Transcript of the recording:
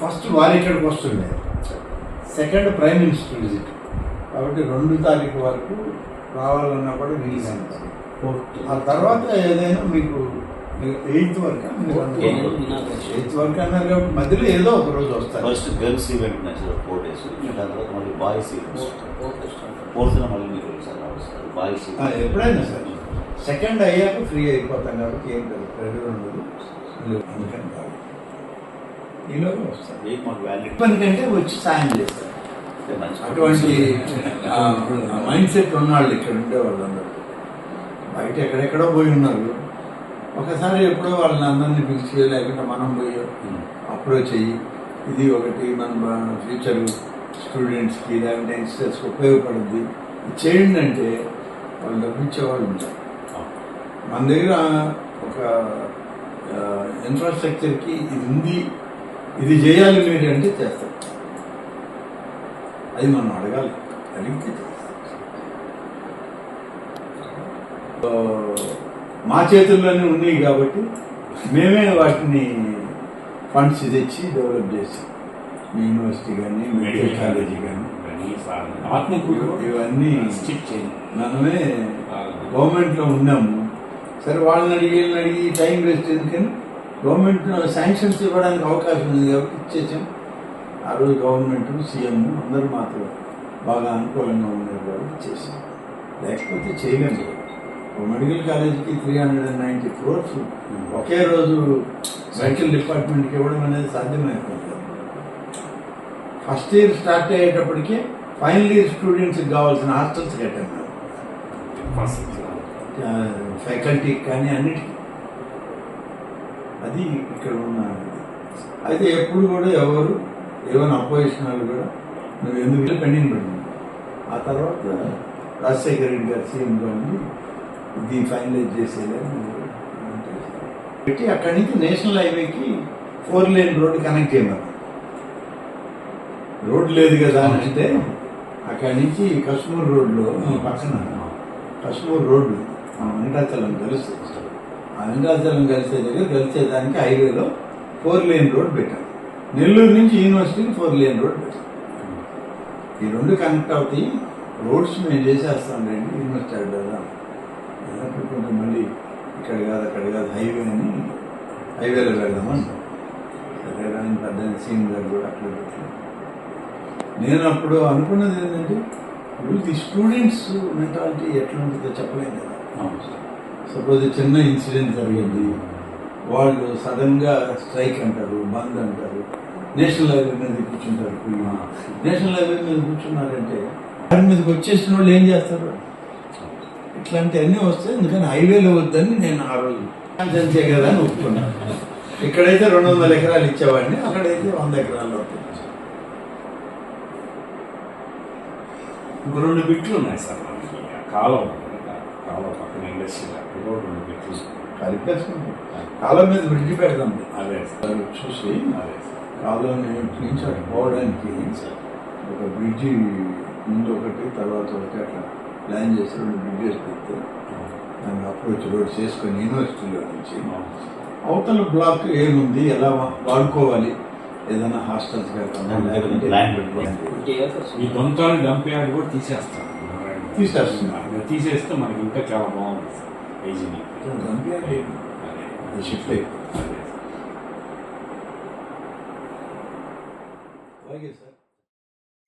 First వారు ఇక్కడికి వస్తుండే సెకండ్ ప్రైమ్ మినిస్టర్ విజిట్ కాబట్టి రెండు తారీఖు వరకు రావాలన్నా కూడా ఉంటుంది ఆ తర్వాత ఏదైనా మీకు ఎయిత్ వరకు ఎయిత్ వరకు అన్నారు కాబట్టి మధ్యలో ఏదో ఒక రోజు వస్తారు. ఫస్ట్ గర్ల్స్ ఈవెంట్ నచ్చిన ఫోర్ డేస్ తర్వాత మళ్ళీ బాయ్స్ ఈవెంట్ ఫోర్త్ మళ్ళీ మీకు సార్ వస్తారు బాయ్స్ ఎప్పుడైనా సార్. సెకండ్ అయ్యాక ఫ్రీ అయిపోతాం కాబట్టి ఏం కాదు ప్రెజర్ ఉండదు అందుకని కాదు ఈలోగా వస్తారు ఏం మాకు వ్యాలిడ్ ఎందుకంటే వచ్చి సాయం చేస్తారు. మంచి అటువంటి మైండ్ సెట్ ఉన్నవాళ్ళు ఇక్కడ ఉండేవాళ్ళు అందరూ. బయట ఎక్కడెక్కడో పోయి ఉన్నారు. ఒకసారి ఎప్పుడో వాళ్ళని అందరినీ పిలిచి లేకుంటే మనం పోయి అప్పుడో చెయ్యి ఇది ఒకటి మన ఫ్యూచర్ స్టూడెంట్స్కి లేకుంటే యంగ్స్టర్స్కి ఉపయోగపడుద్ది. ఇది చేయండి అంటే వాళ్ళు డబ్బిచ్చేవాళ్ళు ఉంటారు. మన దగ్గర ఒక ఇన్ఫ్రాస్ట్రక్చర్కి ఇది ఉంది ఇది చేయాలి మీరు అంటే చేస్తారు అది మనం అడగాలి. అడిగితే చేస్తాం. మా చేతుల్లోనే ఉన్నాయి కాబట్టి మేమే వాటిని ఫండ్స్ తెచ్చి డెవలప్ చేసి మీ యూనివర్సిటీ కానీ మెడికల్ కాలేజీ కానీ ఇవన్నీ మనమే గవర్నమెంట్లో ఉన్నాము. సరే వాళ్ళని అడిగి వీళ్ళని అడిగి టైం వేస్ట్ ఎందుకని గవర్నమెంట్ శాంక్షన్స్ ఇవ్వడానికి అవకాశం ఉంది కాబట్టి ఇచ్చేసాం. ఆ రోజు గవర్నమెంట్ సీఎం అందరూ మాతో బాగా అనుకూలంగా ఉన్నారు కాబట్టి చేసాం లేకపోతే చేయలేము. మెడికల్ కాలేజీకి three hundred and ninety crores ఒకే రోజు మెడికల్ డిపార్ట్మెంట్కి ఇవ్వడం అనేది సాధ్యమైపోతుంది ఫస్ట్ ఇయర్ స్టార్ట్ అయ్యేటప్పటికే ఫైనల్ ఇయర్ స్టూడెంట్స్కి కావాల్సిన హాస్టల్స్ కట్టాం ఫ్యాకల్టీకి కానీ అన్నిటికీ. అది ఇక్కడ ఉన్న అయితే ఎప్పుడు కూడా ఎవరు ఏమైనా అపోజిషన్ వాళ్ళు కూడా నువ్వు ఎందుకు పెండింగ్ పడింది ఆ తర్వాత రాజశేఖర రెడ్డి గారు సీఎం గారిని దీన్ని ఫైనలైజ్ చేసేలా పెట్టి అక్కడి నుంచి నేషనల్ హైవేకి ఫోర్ లేన్ రోడ్డు కనెక్ట్ చేయమన్నారు రోడ్ లేదు కదా అని అంటే అక్కడి నుంచి కశ్మూర్ రోడ్లో పక్కన కశ్మూర్ రోడ్డు మన వెంకటాచలం కలుస్తుంది ఆ కలిసే దగ్గర కలిసేదానికి హైవేలో ఫోర్ లేన్ రోడ్ పెట్టాం. నెల్లూరు నుంచి యూనివర్సిటీకి ఫోర్ లేన్ రోడ్ పెట్టాం. ఈ రెండు కనెక్ట్ అవుతాయి. రోడ్స్ మేము చేసేస్తాం రండి యూనివర్సిటీ వెళ్దాం. అన్నప్పుడు కొంచెం మళ్ళీ ఇక్కడ కాదు అక్కడ కాదు హైవే అని హైవేలో వెళ్దామని సరే కానీ పెద్ద సీన్ గారు కూడా అట్లా పెట్టాం. నేను అప్పుడు అనుకున్నది ఏంటంటే ఇప్పుడు ది స్టూడెంట్స్ మెంటాలిటీ ఎట్లా ఉంటుందో చెప్పలేదు కదా సపోజ్ చిన్న ఇన్సిడెంట్ జరిగింది వాళ్ళు సడన్గా స్ట్రైక్ అంటారు బంద్ అంటారు నేషనల్ హైవే మీద కూర్చుంటారు పోయి. నేషనల్ హైవే మీద కూర్చున్నారంటే దాని మీదకి వచ్చేసిన వాళ్ళు ఏం చేస్తారు? ఇట్లాంటివన్నీ వస్తాయి ఎందుకని హైవేలో వద్దని నేను ఆ రోజు అంతే కదా అని ఒప్పుకున్నాను ఇక్కడైతే రెండు వందల ఎకరాలు ఇచ్చేవాడిని అక్కడైతే వంద ఎకరాలు అవుతుంది ఇంకో రెండు బిట్లు ఉన్నాయి సార్ కాలం కాలం పక్కన ఇండస్ట్రీ అక్కడ రెండు బిట్లు కలిపేసుకుంటాం కాలం మీద బ్రిడ్జి పెడదాం అదే సార్. వాళ్ళు చూసి అదే సార్. కాలం నుంచి అటు పోవడానికి ఒక బ్రిడ్జి ముందు ఒకటి తర్వాత ఒకటి అట్లా ప్లాన్ చేసి రెండు బ్రిడ్జెస్ పెడితే దాన్ని అప్రోచ్ రోడ్ చేసుకొని యూనివర్సిటీలో నుంచి అవతల బ్లాక్ ఏముంది? ఎలా వాడుకోవాలి? ఏదైనా హాస్టల్స్ ప్లాన్ పెట్టుకోండి. ఈ దొంతాలు డంప్ యార్డ్ కూడా తీసేస్తాం తీసేస్తున్నారు. తీసేస్తే మనకి ఇంకా చాలా బాగుంది సార్ హైజీనిక్ అదే. షిఫ్ట్ అయిపోయింది. అలాగే సార్